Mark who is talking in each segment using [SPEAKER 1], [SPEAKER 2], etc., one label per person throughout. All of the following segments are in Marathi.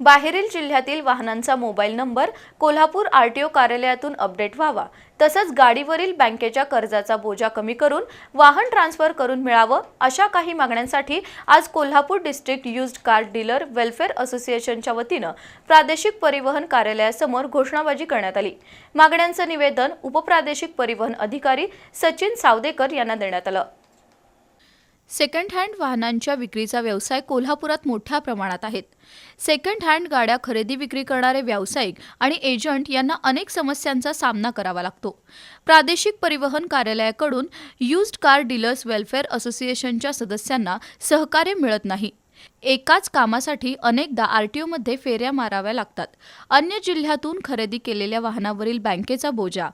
[SPEAKER 1] बाहेरील जिल्ह्यातील वाहनांचा मोबाईल नंबर कोल्हापूर आरटीओ कार्यालयातून अपडेट व्हावा. तसंच गाडीवरील बँकेच्या कर्जाचा बोजा कमी करून वाहन ट्रान्सफर करून मिळावं अशा काही मागण्यांसाठी आज Kolhapur district used car dealer welfare असोसिएशनच्या वतीनं प्रादेशिक परिवहन कार्यालयासमोर घोषणाबाजी करण्यात आली. मागण्यांचं निवेदन उपप्रादेशिक परिवहन अधिकारी सचिन सावदेकर यांना देण्यात आलं. सेकंड हँड वाहनांच्या विक्रीचा व्यवसाय कोल्हापुरात मोठ्या प्रमाणात आहेत. सेकंड हँड गाड्या खरेदी विक्री करणारे व्यावसायिक आणि एजंट यांना अनेक समस्यांचा सामना करावा लागतो. प्रादेशिक परिवहन कार्यालयाकडून युज्ड कार डीलर्स वेलफेअर असोसिएशनच्या सदस्यांना सहकार्य मिळत नाही. एकाच कामासाठी अनेकदा आरटीओमध्ये फेऱ्या माराव्या लागतात. अन्य जिल्ह्यातून खरेदी केलेल्या वाहनावरील बँकेचा बोजा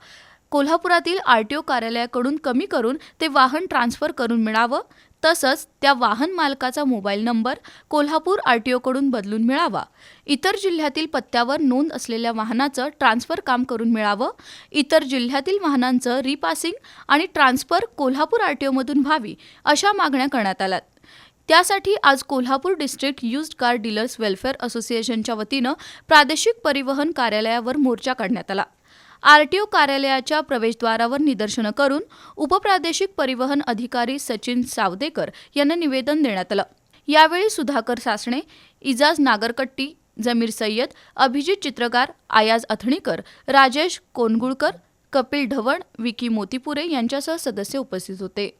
[SPEAKER 1] कोल्हापुरातील आरटीओ कार्यालयाकडून कमी करून ते वाहन ट्रान्सफर करून मिळावं? तसंच त्या वाहन मालकाचा mobile number Kolhapur R T ओकडून बदलून मिळावा. इतर जिल्ह्यातील पत्त्यावर नोंद असलेल्या वाहनाचं ट्रान्सफर काम करून मिळावं. इतर जिल्ह्यातील वाहनांचं रिपासिंग आणि ट्रान्सफर कोल्हापूर आर टी ओमधून व्हावी अशा मागण्या करण्यात आल्यात. त्यासाठी आज Kolhapur district used car dealers welfare असोसिएशनच्या वतीनं प्रादेशिक परिवहन कार्यालयावर मोर्चा काढण्यात आला. आरटीओ कार्यालयाच्या प्रवेशद्वारावर निदर्शनं करून उपप्रादेशिक परिवहन अधिकारी सचिन सावदेकर यांना निवेदन देण्यात आलं. यावेळी सुधाकर सासणे इजाज नागरकट्टी जमीर सय्यद अभिजित चित्रकार आयाज अथणीकर राजेश कोनगुळकर कपिल ढवण विकी मोतीपुरे यांच्यासह सदस्य उपस्थित होते.